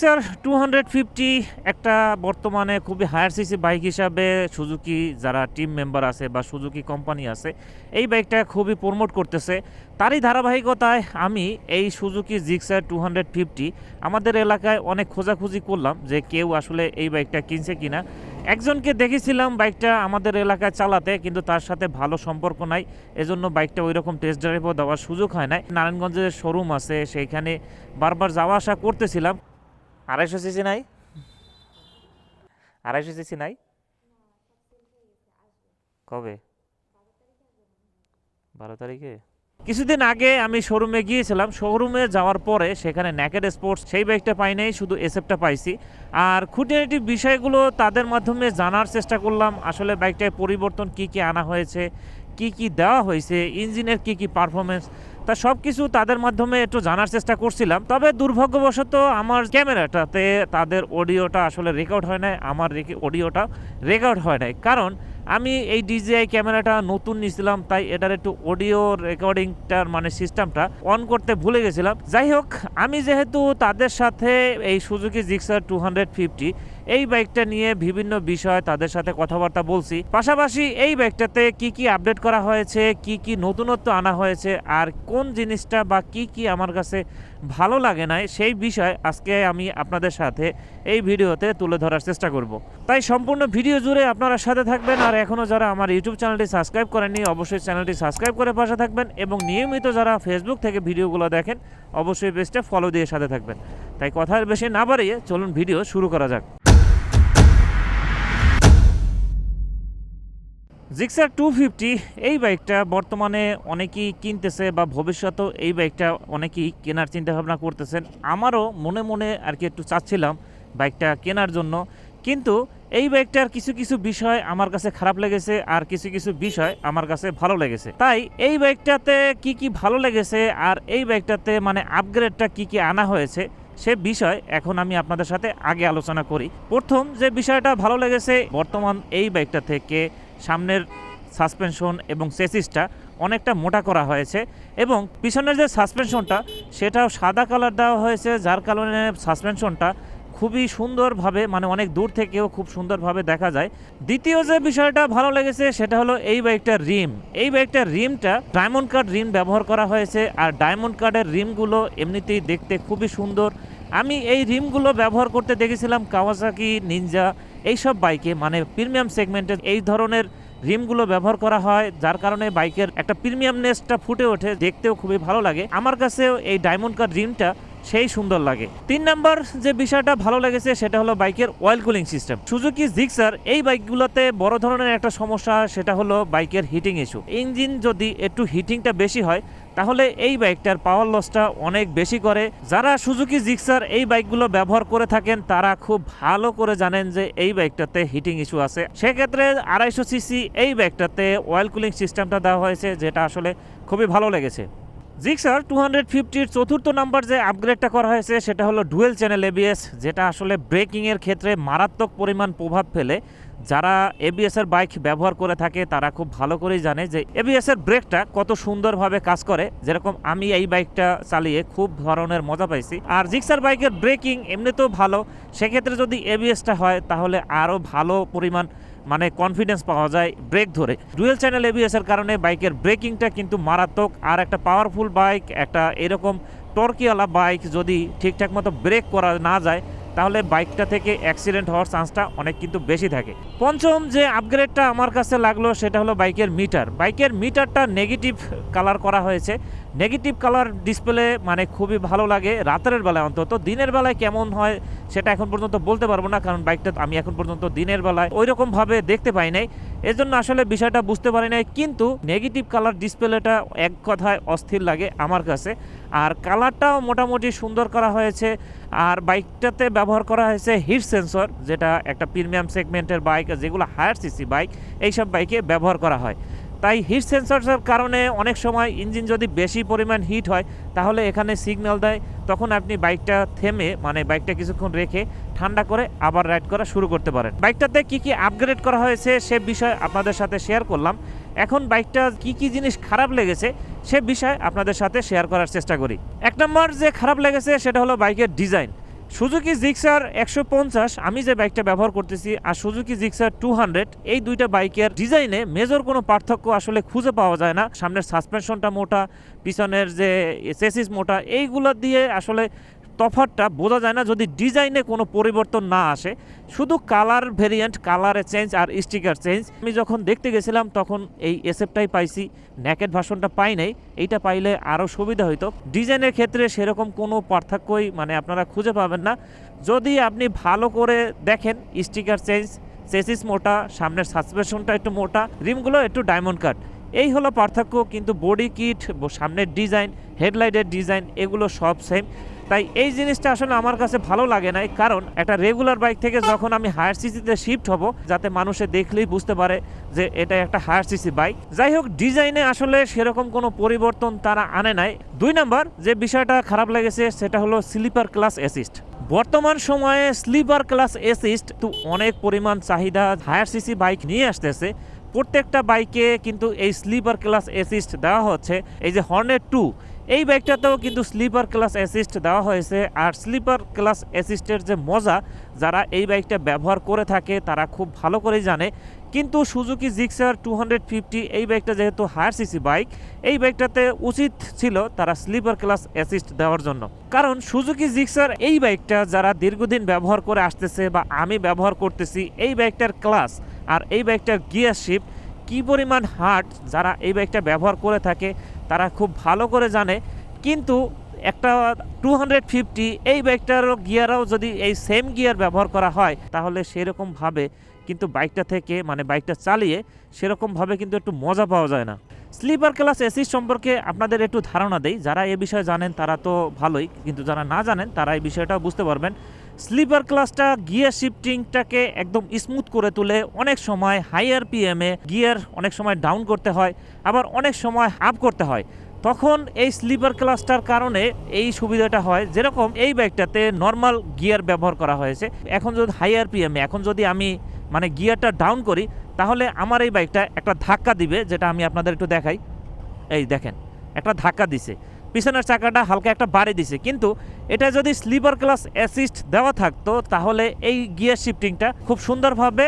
Gixxer two hundred fifty একটা বর্তমানে খুবই হায়ার সিসি বাইক হিসাবে সুজুকি যারা টিম মেম্বার আছে বা সুজুকি কোম্পানি আছে, এই বাইকটা খুবই প্রমোট করতেছে। তারই ধারাবাহিকতায় আমি এই Suzuki Gixxer two hundred fifty আমাদের এলাকায় অনেক খোঁজাখুঁজি করলাম যে কেউ আসলে এই বাইকটা কিনছে কিনা। একজনকে দেখেছিলাম বাইকটা আমাদের এলাকায় চালাতে, কিন্তু তার সাথে ভালো সম্পর্ক নাই। এজন্য বাইকটা ওই রকম টেস্ট ড্রাইভও দেওয়ার সুযোগ হয় নাই। নারায়ণগঞ্জের শোরুম আছে সেইখানে বারবার যাওয়া আসা করতেছিলাম। আড়াইশো সিসি নাই? আড়াইশো সিসি নাই? কবে? বারো তারিখে? কিছুদিন আগে আমি শোরুমে গিয়েছিলাম। শোরুমে যাওয়ার পরে সেখানে ন্যাকেড স্পোর্টস সেই বাইকটা পাই নাই, শুধু এসএফটা পাইছি। আর খুঁটিনাটি বিষয়গুলো তাদের মাধ্যমে জানার চেষ্টা করলাম। আসলে বাইকটায় পরিবর্তন কি কি আনা হয়েছে, কি কি দেওয়া হয়েছে, ইঞ্জিনের কি কি পারফরমেন্স তা সব কিছু তাদের মাধ্যমে একটু জানার চেষ্টা করছিলাম। তবে দুর্ভাগ্যবশত আমার ক্যামেরাটাতে তাদের অডিওটা আসলে রেকর্ড হয় নাই, আমার অডিওটা রেকর্ড হয় নাই। কারণ আমি এই ডিজিআই ক্যামেরাটা নতুন নিয়েছিলাম, তাই এটার একটু অডিও রেকর্ডিংটার মানে সিস্টেমটা অন করতে ভুলে গেছিলাম। যাই হোক, আমি যেহেতু তাদের সাথে এই Suzuki Gixxer two hundred fifty এই বাইকটা নিয়ে বিভিন্ন বিষয় তাদের সাথে কথাবার্তা বলছি। পাশাপাশি এই বাইকটাতে কি কি আপডেট করা হয়েছে, কি কি নতুনত্ব আনা হয়েছে, আর কোন জিনিসটা বা কি কি আমার কাছে ভালো লাগে নাই, সেই বিষয় আজকে আমি আপনাদের সাথে এই ভিডিওতে তুলে ধরার চেষ্টা করব। তাই সম্পূর্ণ ভিডিও জুড়ে আপনারা সাথে থাকবেন, আর এখনও যারা আমার ইউটিউব চ্যানেলটি সাবস্ক্রাইব করেননি, অবশ্যই চ্যানেলটি সাবস্ক্রাইব করে পাশে থাকবেন এবং নিয়মিত যারা ফেসবুক থেকে ভিডিওগুলো দেখেন, অবশ্যই পেজটা ফলো দিয়ে সাথে থাকবেন। তাই কথার বেশি না বাড়িয়ে চলুন ভিডিও শুরু করা যাক। জিক্সার টু ফিফটি এই বাইকটা বর্তমানে অনেকেই কিনতেছে বা ভবিষ্যতেও এই বাইকটা অনেকেই কেনার চিন্তা ভাবনা করতেছেন। আমারও মনে মনে আর কি একটু চাচ্ছিলাম বাইকটা কেনার জন্য। কিন্তু এই বাইকটার কিছু কিছু বিষয় আমার কাছে খারাপ লেগেছে আর কিছু কিছু বিষয় আমার কাছে ভালো লেগেছে। তাই এই বাইকটাতে কি কি ভালো লেগেছে আর এই বাইকটাতে মানে আপগ্রেডটা কি কি আনা হয়েছে সে বিষয় এখন আমি আপনাদের সাথে আগে আলোচনা করি। প্রথম যে বিষয়টা ভালো লেগেছে বর্তমান এই বাইকটা থেকে সামনের সাসপেনশন এবং সেসিসটা অনেকটা মোটা করা হয়েছে এবং পিছনের যে সাসপেনশনটা, সেটাও সাদা কালার দেওয়া হয়েছে, যার কারণে সাসপেনশনটা খুবই সুন্দরভাবে মানে অনেক দূর থেকেও খুব সুন্দরভাবে দেখা যায়। দ্বিতীয় যে বিষয়টা ভালো লেগেছে, সেটা হলো এই বাইকটার রিম। এই বাইকটার রিমটা ডায়মন্ড কার্ড রিম ব্যবহার করা হয়েছে, আর ডায়মন্ড কার্ডের রিমগুলো এমনিতেই দেখতে খুবই সুন্দর। আমি এই রিমগুলো ব্যবহার করতে দেখেছিলাম কাওয়াসাকি নিনজা এইসব বাইকে মানে প্রিমিয়াম সেগমেন্টের এই ধরনের রিমগুলো ব্যবহার করা হয়, যার কারণে বাইকের একটা প্রিমিয়ামনেসটা ফুটে ওঠে, দেখতেও খুবই ভালো লাগে। আমার কাছেও এই ডায়মন্ড কার্ড রিমটা সেই সুন্দর লাগে। তিন নাম্বার যে বিষয়টা ভালো লেগেছে, সেটা হলো বাইকের oil cooling system Suzuki Gixxer এই বাইকগুলোতে বড় ধরনের একটা সমস্যা, সেটা হলো বাইকের হিটিং ইস্যু ইঞ্জিন যদি একটু হিটিংটা বেশি হয় তাহলে এই বাইকটার পাওয়ার লসটা অনেক বেশি করে। যারা সুজুকি জিক্সার এই বাইকগুলো ব্যবহার করে থাকেন, তারা খুব ভালো করে জানেন যে এই বাইকটাতে হিটিং ইস্যু আছে। সেক্ষেত্রে আড়াইশো সিসি এই বাইকটাতে অয়েল কুলিং সিস্টেমটা দেওয়া হয়েছে, যেটা আসলে খুবই ভালো লেগেছে। জিক্সার টু হান্ড্রেড ফিফটির চতুর্থ নাম্বার যে আপগ্রেডটা করা হয়েছে, সেটা হলো ডুয়েল চ্যানেল এবিএস যেটা আসলে ব্রেকিংয়ের ক্ষেত্রে মারাত্মক পরিমাণ প্রভাব ফেলে। যারা এবিএস এর বাইক ব্যবহার করে থাকে, তারা খুব ভালো করেই জানে যে এবিএস এর ব্রেকটা কত সুন্দরভাবে কাজ করে। যেরকম আমি এই বাইকটা চালিয়ে খুব ধরনের মজা পাইছি। আর জিক্সার বাইকের ব্রেকিং এমনিতেও ভালো। সেক্ষেত্রে যদি এবিএসটা হয়, তাহলে আরও ভালো পরিমাণ মানে কনফিডেন্স পাওয়া যায় ব্রেক ধরে। ডুয়েল চ্যানেল এবিএস এর কারণে বাইকের ব্রেকিংটা কিন্তু মারাত্মক। আর একটা পাওয়ারফুল বাইক একটা এরকম টর্কিওয়ালা বাইক যদি ঠিকঠাক মতো ব্রেক করা না যায় তাহলে বাইকটা থেকে অ্যাক্সিডেন্ট হওয়ার চান্সটা অনেক কিন্তু বেশি থাকে। পঞ্চম যে আপগ্রেডটা আমার কাছে লাগল, সেটা হলো বাইকের মিটার বাইকের মিটারটা নেগেটিভ কালার করা হয়েছে। নেগেটিভ কালার ডিসপ্লে মানে খুবই ভালো লাগে রাতের বেলায় অন্তত। দিনের বেলায় কেমন হয় সেটা এখন পর্যন্ত বলতে পারব না, কারণ বাইকটা আমি এখন পর্যন্ত দিনের বেলায় ওইরকমভাবে ভাবে দেখতে পাই নাই। এজন্য আসলে বিষয়টা বুঝতে পারি নাই, কিন্তু নেগেটিভ কালার ডিসপ্লেটা এক কথায় অস্থির লাগে আমার কাছে। আর কালারটাও মোটামুটি সুন্দর করা হয়েছে, আর বাইকটাতে ব্যবহার করা হয়েছে হিট সেন্সর যেটা একটা প্রিমিয়াম সেগমেন্টের বাইক যেগুলো হায়ার সিসি বাইক এইসব বাইকে ব্যবহার করা হয়। তাই হিট সেন্সরের কারণে অনেক সময় ইঞ্জিন যদি বেশি পরিমাণ হিট হয়, তাহলে এখানে সিগন্যাল দেয়। তখন আপনি বাইকটা থেমে মানে বাইকটা কিছুক্ষণ রেখে ঠান্ডা করে আবার রাইড করা শুরু করতে পারেন। বাইকটাতে কি কি আপগ্রেড করা হয়েছে সে বিষয় আপনাদের সাথে শেয়ার করলাম। এখন বাইকটা কি কি জিনিস খারাপ লেগেছে সে বিষয় আপনাদের সাথে শেয়ার করার চেষ্টা করি। এক নম্বর যে খারাপ লেগেছে সেটা হলো বাইকের ডিজাইন। সুজুকি জিক্সার একশো পঞ্চাশ, আমি যে বাইকটা ব্যবহার করতেছি আর সুজুকি জিক্সার টু হান্ড্রেড, এই দুইটা বাইকের ডিজাইনে মেজর কোনো পার্থক্য আসলে খুঁজে পাওয়া যায় না। সামনের সাসপেনশনটা মোটা, পিছনের যে সেসিস মোটা, এইগুলো দিয়ে আসলে তফাতটা বোঝা যায় না যদি ডিজাইনে কোনো পরিবর্তন না আসে। শুধু কালার ভেরিয়েন্ট, কালারে চেঞ্জ আর স্টিকার চেঞ্জ। আমি যখন দেখতে গেছিলাম তখন এই এসএফটাই পাইছি, ন্যাকেট ভার্সনটা পাই নাই। এইটা পাইলে আরও সুবিধা হইতো। ডিজাইনের ক্ষেত্রে সেরকম কোনো পার্থক্যই মানে আপনারা খুঁজে পাবেন না। যদি আপনি ভালো করে দেখেন স্টিকার চেঞ্জ, চেসিস মোটা, সামনের সাসপেনশনটা একটু মোটা, রিমগুলো একটু ডায়মন্ড কাট। এই হলো পার্থক্য, কিন্তু বডি কিট, সামনের ডিজাইন, হেডলাইটের ডিজাইন, এগুলো সব সেম তাই এই জিনিসটা আসলে আমার কাছে ভালো লাগে নাই, কারণ একটা রেগুলার বাইক থেকে যখন আমি হায়ার সিসিতে শিফট হব, যাতে মানুষে দেখলেই বুঝতে পারে যে এটা একটা হায়ার সিসি বাইক যাই হোক, ডিজাইনে আসলে সেরকম কোনো পরিবর্তন তারা আনে নাই। দুই নাম্বার যে বিষয়টা খারাপ লেগেছে, সেটা হলো স্লিপার ক্লাস অ্যাসিস্ট বর্তমান সময়ে স্লিপার ক্লাস অ্যাসিস্ট তো অনেক পরিমাণ চাহিদা হায়ার সিসি বাইক নিয়ে আসতেছে। প্রত্যেকটা বাইকে কিন্তু এই স্লিপার ক্লাস অ্যাসিস্ট দেওয়া হচ্ছে। এই যে হর্নেট টু এই বাইকটাতেও কিন্তু স্লিপার ক্লাস অ্যাসিস্ট দেওয়া হয়েছে। আর স্লিপার ক্লাস অ্যাসিস্টের যে মজা, যারা এই বাইকটা ব্যবহার করে থাকে, তারা খুব ভালো করেই জানে। কিন্তু Suzuki Gixxer two hundred fifty, এই বাইকটা যেহেতু হায়ার সিসি বাইক, এই বাইকটাতে উচিত ছিল তারা স্লিপার ক্লাস অ্যাসিস্ট দেওয়ার জন্য। কারণ সুজুকি জিক্সার এই বাইকটা যারা দীর্ঘদিন ব্যবহার করে আসতেছে বা আমি ব্যবহার করতেছি, এই বাইকটার ক্লাস আর এই বাইকটার গিয়ার শিপ কী পরিমাণ হার্ট যারা এই বাইকটা ব্যবহার করে থাকে তারা খুব ভালো করে জানে। কিন্তু একটা টু হান্ড্রেড ফিফটি এই বাইকটারও গিয়ারও যদি এই সেম গিয়ার ব্যবহার করা হয়, তাহলে সেরকমভাবে কিন্তু বাইকটা থেকে মানে বাইকটা চালিয়ে সেরকমভাবে কিন্তু একটু মজা পাওয়া যায় না। স্লিপার ক্লাস এসি সম্পর্কে আপনাদের একটু ধারণা দেই। যারা এ বিষয়ে জানেন তারা তো ভালোই, কিন্তু যারা না জানেন তারা এই বিষয়টাও বুঝতে পারবেন। স্লিপার ক্লাসটা, গিয়ার শিফটিংটাকে একদম স্মুথ করে তুলে অনেক সময় হাইয়ার পিএমে গিয়ার অনেক সময় ডাউন করতে হয়, আবার অনেক সময় আপ করতে হয়। তখন এই স্লিপার ক্লাসটার কারণে এই সুবিধাটা হয়, যেরকম এই বাইকটাতে নর্মাল গিয়ার ব্যবহার করা হয়েছে। এখন যদি হাইয়ার পিএমে এখন যদি আমি মানে গিয়ারটা ডাউন করি, তাহলে আমার এই বাইকটা একটা ধাক্কা দিবে, যেটা আমি আপনাদের একটু দেখাই। এই দেখেন, একটা ধাক্কা দিছে। পিছনের চাকাটা হালকা একটা বাড়ি দিছে, কিন্তু এটা যদি স্লিপার ক্লাস অ্যাসিস্ট দেওয়া থাকতো, তাহলে এই গিয়ার শিফটিংটা খুব সুন্দরভাবে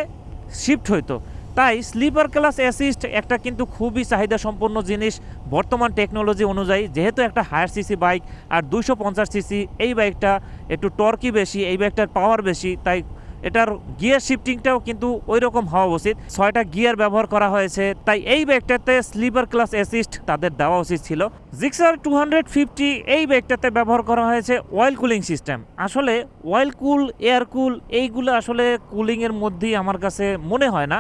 শিফট হইতো। তাই স্লিপার ক্লাস অ্যাসিস্ট একটা কিন্তু খুবই চাহিদা সম্পন্ন জিনিস বর্তমান টেকনোলজি অনুযায়ী, যেহেতু একটা হায়ার সিসি বাইক আর দুশো সিসি, এই বাইকটা একটু টর্কি বেশি, এই বাইকটার পাওয়ার বেশি, তাই এটার গিয়ার শিফটিংটাও কিন্তু ওই রকম হওয়া উচিত। ছয়টা গিয়ার ব্যবহার করা হয়েছে, তাই এই ব্যাগটাতে স্লিপার ক্লাস অ্যাসিস্ট তাদের দেওয়া উচিত ছিল। জিক্সার টু হান্ড্রেড ফিফটি এই ব্যাগটাতে ব্যবহার করা হয়েছে অয়েল কুলিং সিস্টেম আসলে অয়েল কুল এয়ার কুল এইগুলো আসলে কুলিংয়ের মধ্যেই আমার কাছে মনে হয় না।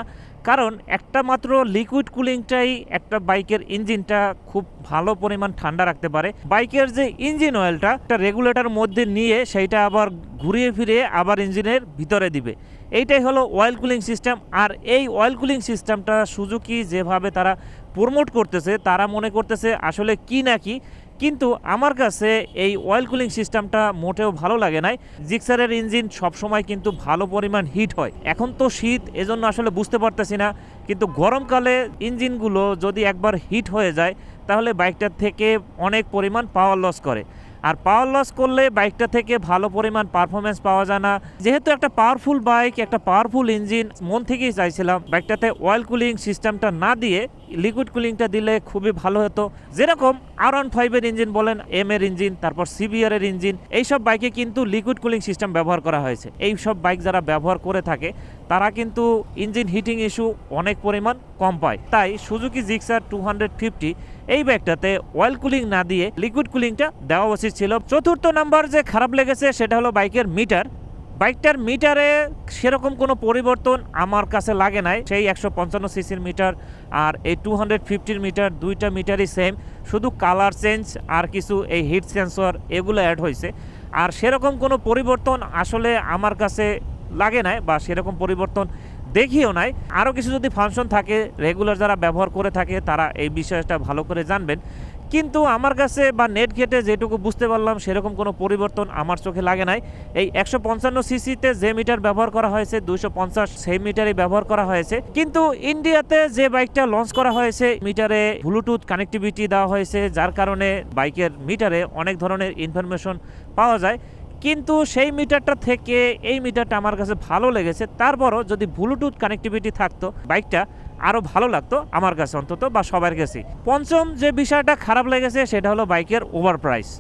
কারণ একটা মাত্র লিকুইড কুলিংটাই একটা বাইকের ইঞ্জিনটা খুব ভালো পরিমাণ ঠান্ডা রাখতে পারে। বাইকের যে ইঞ্জিন অয়েলটা একটা রেগুলেটর মধ্যে নিয়ে সেইটা আবার ঘুরিয়ে ফিরিয়ে আবার ইঞ্জিনের ভিতরে দিবে। এইটাই হলো অয়েল কুলিং সিস্টেম আর এই অয়েল কুলিং সিস্টেমটা সুজুকি যেভাবে তারা প্রমোট করতেছে, তারা মনে করতেছে আসলে কি না কি কিন্তু আমার কাছে এই অয়েল কুলিং সিস্টেমটা মোটেও ভালো লাগে নাই। জিক্সারের ইঞ্জিন সবসময় কিন্তু ভালো পরিমাণ হিট হয়। এখন তো শীত, এজন্য আসলে বুঝতে পারতেছি না। কিন্তু গরমকালে ইঞ্জিনগুলো যদি একবার হিট হয়ে যায়, তাহলে বাইকটার থেকে অনেক পরিমাণ পাওয়ার লস করে। আর পাওয়ার লস করলে বাইকটা থেকে ভালো পরিমাণ পারফরমেন্স পাওয়া যায় না। যেহেতু একটা পাওয়ারফুল বাইক একটা পাওয়ারফুল ইঞ্জিন মন থেকেই চাইছিলাম বাইকটাতে অয়েল কুলিং সিস্টেমটা না দিয়ে লিকুইড কুলিংটা দিলে খুবই ভালো হতো। যেরকম আর ওয়ান ফাইভের ইঞ্জিন বলেন এম এর ইঞ্জিন তারপর সিবিআর এর ইঞ্জিন এইসব বাইকে কিন্তু লিকুইড কুলিং সিস্টেম ব্যবহার করা হয়েছে। এই সব বাইক যারা ব্যবহার করে থাকে, তারা কিন্তু ইঞ্জিন হিটিং ইস্যু অনেক পরিমাণ কম পায়। তাই Suzuki Gixxer two hundred fifty এই ব্যাগটাতে অয়েল কুলিং না দিয়ে লিকুইড কুলিংটা দেওয়া উচিত ছিল। চতুর্থ নাম্বার যে খারাপ লেগেছে, সেটা হলো বাইকের মিটার। বাইকটার মিটারে সেরকম কোনো পরিবর্তন আমার কাছে লাগে নাই। সেই একশো পঞ্চান্ন সিসির মিটার আর এই টু হান্ড্রেড ফিফটির মিটার, দুইটা মিটারই সেম শুধু কালার চেঞ্জ আর কিছু এই হিট সেন্সর এগুলো অ্যাড হয়েছে। আর সেরকম কোনো পরিবর্তন আসলে আমার কাছে লাগে নাই বা সেরকম পরিবর্তন দেখিও নাই। আরও কিছু যদি ফাংশন থাকে রেগুলার যারা ব্যবহার করে থাকে, তারা এই বিষয়টা ভালো করে জানবেন। কিন্তু আমার কাছে বা নেট ঘেটে যেটুকু বুঝতে পারলাম, সেরকম কোনো পরিবর্তন আমার চোখে লাগে নাই। এই একশো পঞ্চান্ন সিসিতে যে মিটার ব্যবহার করা হয়েছে দুশো পঞ্চাশ সেই মিটারই ব্যবহার করা হয়েছে। কিন্তু ইন্ডিয়াতে যে বাইকটা লঞ্চ করা হয়েছে, মিটারে ব্লুটুথ কানেক্টিভিটি দেওয়া হয়েছে, যার কারণে বাইকের মিটারে অনেক ধরনের ইনফরমেশন পাওয়া যায়। কিন্তু সেই মিটারটা থেকে এই মিটারটা আমার কাছে ভালো লেগেছে। তারপরও যদি ব্লুটুথ কানেক্টিভিটি থাকতো, বাইকটা আরও ভালো লাগতো আমার কাছে অন্তত বা সবার কাছে। পঞ্চম যে বিষয়টা খারাপ লেগেছে, সেটা হলো বাইকের ওভার প্রাইস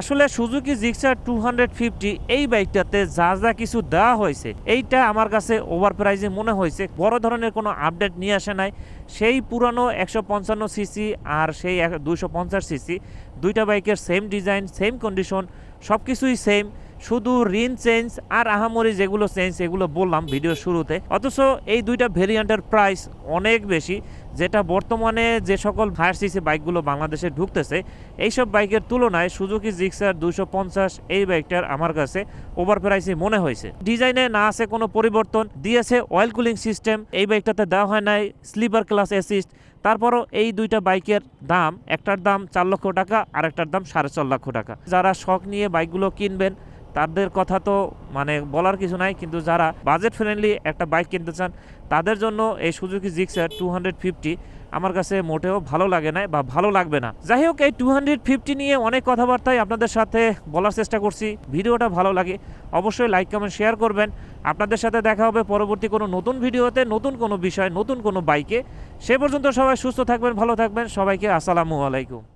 আসলে Suzuki Gixxer two hundred fifty এই বাইকটাতে যা যা কিছু দেওয়া হয়েছে, এইটা আমার কাছে ওভার প্রাইজে মনে হয়েছে। বড় ধরনের কোনো আপডেট নিয়ে আসে নাই। সেই পুরানো একশো পঞ্চান্ন সিসি আর সেই দুশো পঞ্চাশ সিসি দুইটা বাইকের সেম ডিজাইন সেম কন্ডিশন সব কিছুই সেম শুধু রিন চেঞ্জ আর আহামরি যেগুলো চেঞ্জ এগুলো বললাম ভিডিওর শুরুতে। অথচ এই দুইটা ভেরিয়েন্টের প্রাইস অনেক বেশি, যেটা বর্তমানে যে সকল হায়ার সিসি বাইকগুলো বাংলাদেশে ঢুকতেছে, এইসব বাইকের তুলনায় সুজুকি জিক্সার দুশো পঞ্চাশ এই বাইকটার আমার কাছে ওভার প্রাইসই মনে হয়েছে। ডিজাইনে না আছে কোনো পরিবর্তন, দিয়েছে অয়েল কুলিং সিস্টেম এই বাইকটাতে দেওয়া হয় নাই স্লিপার ক্লাস অ্যাসিস্ট তারপরও এই দুইটা বাইকের দাম, একটার দাম চার লক্ষ টাকা আর একটার দাম সাড়ে চার লক্ষ টাকা। যারা শখ নিয়ে বাইকগুলো কিনবেন তাদের কথা তো মানে বলার কিছু নাই, কিন্তু যারা বাজেট ফ্রেন্ডলি একটা বাইক কিনতে চান, তাদের জন্য এই Suzuki Gixxer two hundred fifty আমার কাছে মোটেও ভালো লাগে না বা ভালো লাগবে না। যাই হোক, এই টু হান্ড্রেড ফিফটি নিয়ে অনেক কথাবার্তাই আপনাদের সাথে বলার চেষ্টা করছি। ভিডিওটা ভালো লাগে, অবশ্যই লাইক কমেন্ট শেয়ার করবেন। আপনাদের সাথে দেখা হবে পরবর্তী কোনো নতুন ভিডিওতে, নতুন কোনো বিষয়, নতুন কোনো বাইকে সে পর্যন্ত সবাই সুস্থ থাকবেন, ভালো থাকবেন। সবাইকে আসসালামু আলাইকুম।